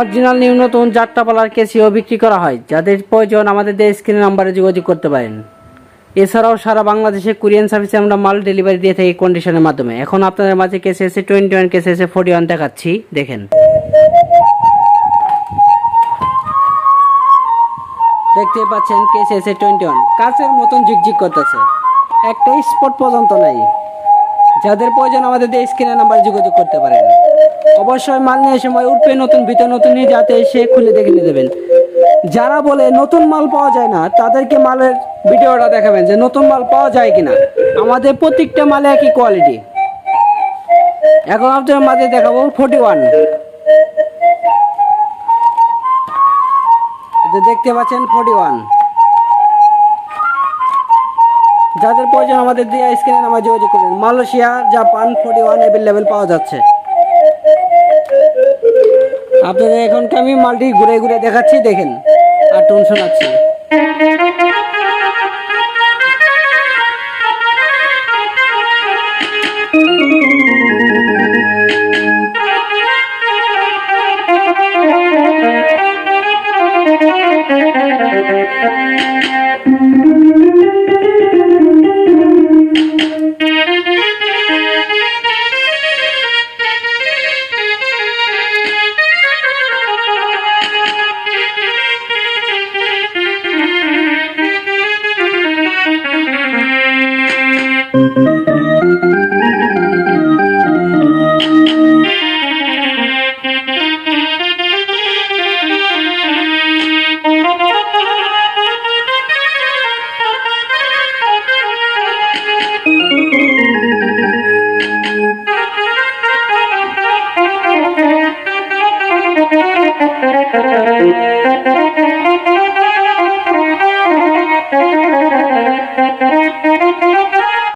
Original new নতুন চারটা পালার কেসিও বিক্রি করা হয়, যাদের প্রয়োজন আমাদের স্ক্রিনে নাম্বারে যোগাযোগ করতে পারেন। এছাড়াও সারা বাংলাদেশে কুরিয়ান সার্ভিসে আমরা মাল ডেলিভারি দিয়ে থাকি কন্ডিশনের মাধ্যমে। এখন আপনাদের মাঝে কেসে এসে টোয়েন্টি ওয়ান কেসে এসে ফোর্টি ওয়ান দেখাচ্ছি, দেখেন। দেখতে পাচ্ছেন কেসে এসে টোয়েন্টি ওয়ান কাচের মতন ঝিকঝিক করতেছে। একটা স্পট পর্যন্ত নাই। যাদের প্রয়োজন আমাদের দিয়ে স্ক্রিনের নাম্বারে যোগাযোগ করতে পারেন। অবশ্যই মাল নিয়ে সময় উঠবে নতুন, ভিতর নতুন নিয়ে যাতে সে খুলে দেখে নিয়ে দেবেন যারা বলে নতুন মাল পাওয়া যায় না, তাদেরকে মালের ভিডিওটা দেখাবেন যে নতুন মাল পাওয়া যায় কিনা। আমাদের প্রত্যেকটা মালে একই কোয়ালিটি এখন আপনাদের মাঝে দেখাবো ফোর্টি ওয়ান দেখতে পাচ্ছেন ফোর্টি ওয়ান যাদের প্রয়োজন আমাদের দিয়ে স্ক্রিনে নামে যোগাযোগ করবেন। Malaysia, Japan forty one available পাওয়া যাচ্ছে। আপনাদের এখনকে আমি মালটি ঘুরে ঘুরে দেখাচ্ছি? দেখেন। আর টোন শোনাচ্ছি।